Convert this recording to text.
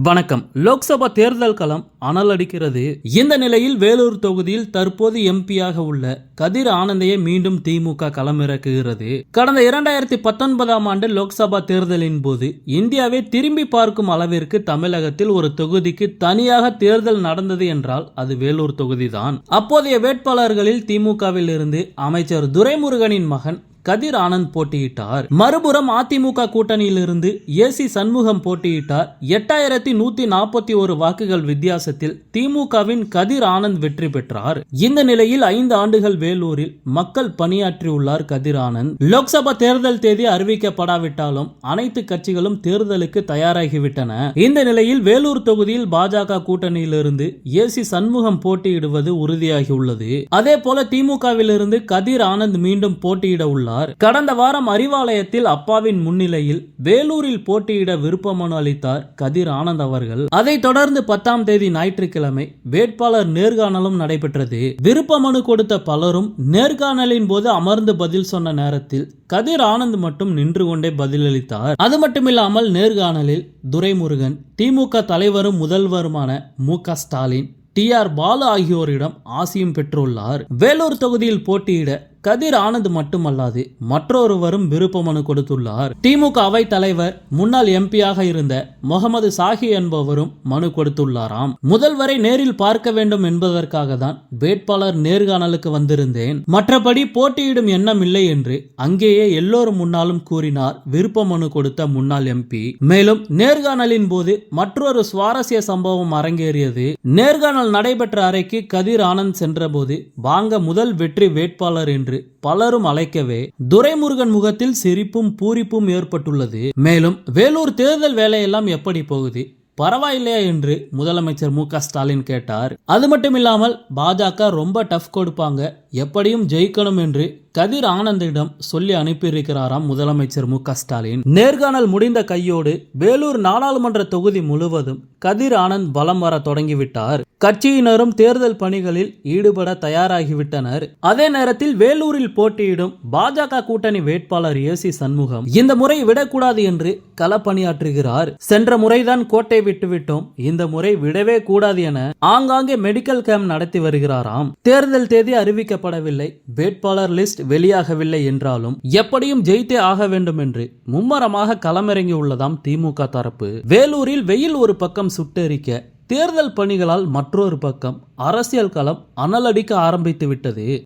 வணக்கம். லோக்சபா தேர்தல் களம் அனல் அடிக்கிறது. இந்த நிலையில் வேலூர் தொகுதியில் தற்போது எம்பியாக உள்ள கதிர் ஆனந்தையை மீண்டும் திமுக களமிறக்குகிறது. கடந்த இரண்டாயிரத்தி பத்தொன்பதாம் ஆண்டு லோக்சபா தேர்தலின் போது இந்தியாவை திரும்பி பார்க்கும் அளவிற்கு தமிழகத்தில் ஒரு தொகுதிக்கு தனியாக தேர்தல் நடந்தது என்றால் அது வேலூர் தொகுதிதான். அப்போதைய வேட்பாளர்களில் திமுகவில் இருந்து அமைச்சர் துரைமுருகனின் மகன் கதிர் ஆனந்த் போட்டியிட்டார். மறுபுறம் அதிமுக கூட்டணியிலிருந்து ஏசி சண்முகம் போட்டியிட்டார். எட்டாயிரத்தி நூத்தி நாற்பத்தி ஒரு வாக்குகள் வித்தியாசத்தில் திமுகவின் கதிர் ஆனந்த் வெற்றி பெற்றார். இந்த நிலையில் ஐந்து ஆண்டுகள் வேலூரில் மக்கள் பணியாற்றியுள்ளார் கதிர் ஆனந்த். லோக்சபா தேர்தல் தேதி அறிவிக்கப்படாவிட்டாலும் அனைத்து கட்சிகளும் தேர்தலுக்கு தயாராகிவிட்டன. இந்த நிலையில் வேலூர் தொகுதியில் பாஜக கூட்டணியிலிருந்து ஏசி சண்முகம் போட்டியிடுவது உறுதியாகியுள்ளது. அதே போல திமுகவிலிருந்து கதிர் ஆனந்த் மீண்டும் போட்டியிட உள்ளார். கடந்த வாரம் அறிவாலயத்தில் அப்பாவின் முன்னிலையில் வேலூரில் போட்டியிட விருப்ப மனு அளித்தார் கதிர் ஆனந்த் அவர்கள். அதைத் தொடர்ந்து பத்தாம் தேதி ஞாயிற்றுக்கிழமை வேட்பாளர் நேர்காணலும் நடைபெற்றது. விருப்ப மனு கொடுத்த பலரும் நேர்காணலின் போது அமர்ந்து பதில் சொன்ன நேரத்தில் கதிர் ஆனந்த் மட்டும் நின்று கொண்டே பதிலளித்தார். அது மட்டுமில்லாமல் நேர்காணலில் துரைமுருகன் திமுக தலைவரும் முதல்வருமான மு க ஸ்டாலின் டி ஆர் பாலு ஆகியோரிடம் ஆசியும் பெற்றுள்ளார். வேலூர் தொகுதியில் போட்டியிட கதிர் ஆனந்த் மட்டுமல்லாது மற்றொருவரும் விருப்ப மனு கொடுத்துள்ளார். திமுக அவை தலைவர் முன்னாள் எம்பியாக இருந்த முகமது சாஹி என்பவரும் மனு கொடுத்துள்ளாராம். முதல்வரை நேரில் பார்க்க வேண்டும் என்பதற்காக தான் வேட்பாளர் நேர்காணலுக்கு வந்திருந்தேன். மற்றபடி போட்டியிடும் எண்ணம் இல்லை என்று அங்கேயே எல்லோரும் முன்னாலும் கூறினார் விருப்ப மனு கொடுத்த முன்னாள் எம்பி. மேலும் நேர்காணலின் போது மற்றொரு சுவாரஸ்ய சம்பவம் அரங்கேறியது. நேர்காணல் நடைபெற்ற அறைக்கு கதிர் ஆனந்த் சென்றபோது வாங்க முதல் வெற்றி வேட்பாளர் என்று பலரும் அழைக்கவே துரைமுருகன் முகத்தில் சிரிப்பும் பூரிப்பும் ஏற்பட்டுள்ளது. மேலும் வேலூர் தேர்தல் வேலையெல்லாம் எப்படி போகுது? பரவாயில்லையா என்று முதலமைச்சர் மு க ஸ்டாலின் கேட்டார். அது மட்டும் இல்லாமல் பாஜக ரொம்ப டஃப் கொடுப்பாங்க. எப்படியும் ஜெயிக்கணும் என்று கதிர் ஆனந்திடம் சொல்லி அனுப்பியிருக்கிறாராம் முதலமைச்சர் மு ஸ்டாலின். நேர்காணல் முடிந்த கையோடு வேலூர் நாடாளுமன்ற தொகுதி முழுவதும் கதிர் ஆனந்த் பலம் வர தொடங்கிவிட்டார். கட்சியினரும் தேர்தல் பணிகளில் ஈடுபட தயாராகிவிட்டனர். அதே நேரத்தில் வேலூரில் போட்டியிடும் பாஜக கூட்டணி வேட்பாளர் ஏசி சண்முகம் இந்த முறை விடக்கூடாது என்று களப்பணியாற்றுகிறார். சென்ற முறைதான் கோட்டை விட்டுவிட்டோம். இந்த முறை விடவே கூடாது என ஆங்காங்கே மெடிக்கல் கேம்ப் நடத்தி வருகிறாராம். தேர்தல் தேதி அறிவிக்கப்படவில்லை. வேட்பாளர் லிஸ்ட் லிஸ்ட் வெளியாகவில்லை என்றாலும் எப்படியும் ஜெயித்தே ஆக வேண்டும் என்று மும்மரமாக களமிறங்கி உள்ளதாம் திமுக தரப்பு. வேலூரில் வெயில் ஒரு பக்கம் சுட்டெரிக்க தேர்தல் பணிகளால் மற்றொரு பக்கம் அரசியல் களம் அனலடிக்க ஆரம்பித்து விட்டது.